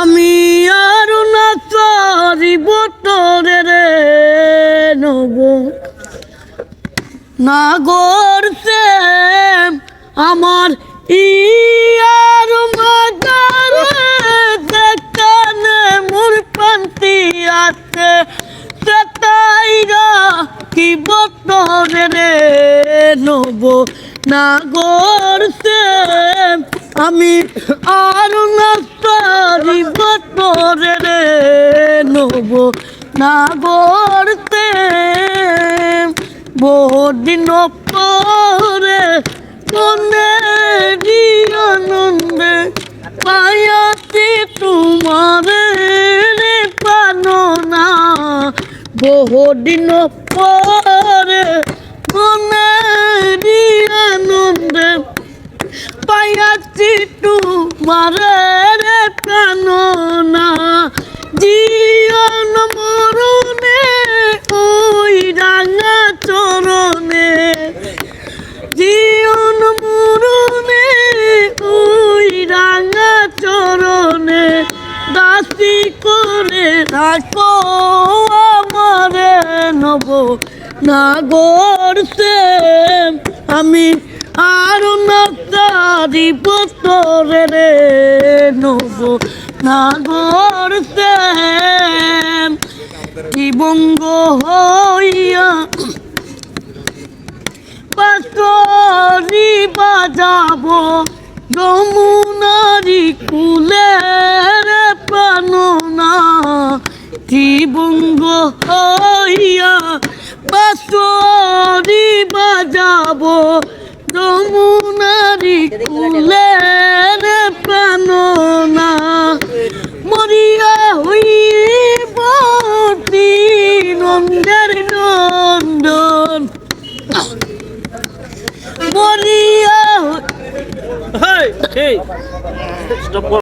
আমি আর না তোরে রে নব। না আমার ইয়ার মাদার দেখানে মোর পান্তি আছে। রে নব না আমি আর না পারিব রে নব না গড়তে বহুদিন পরে মনে আনন্দে পায়াছি তোমার রে পানো না বহুদিন পরে মনে আনন্দে। পায়াছি তোমার রে কাননা জীবন মরণে ওই রাঙা চরণে। জীবন মরণে ওই রাঙা চরণে। দাসি করে রাখো আমারে না গড়ছে আমি আর না তারি পতরে রে নব। না গড়ছে জীবঙ্গ হইয়া পাশরি বাজাবো যমুনারি কুলের প্রাণনা। জীবঙ্গ হইয়া পাশরি বাজাবো যমুনারি কুলের প্রাণনা মরিয়া হইব নন্দের নন্দন মরিয়া Hey, hey, stop.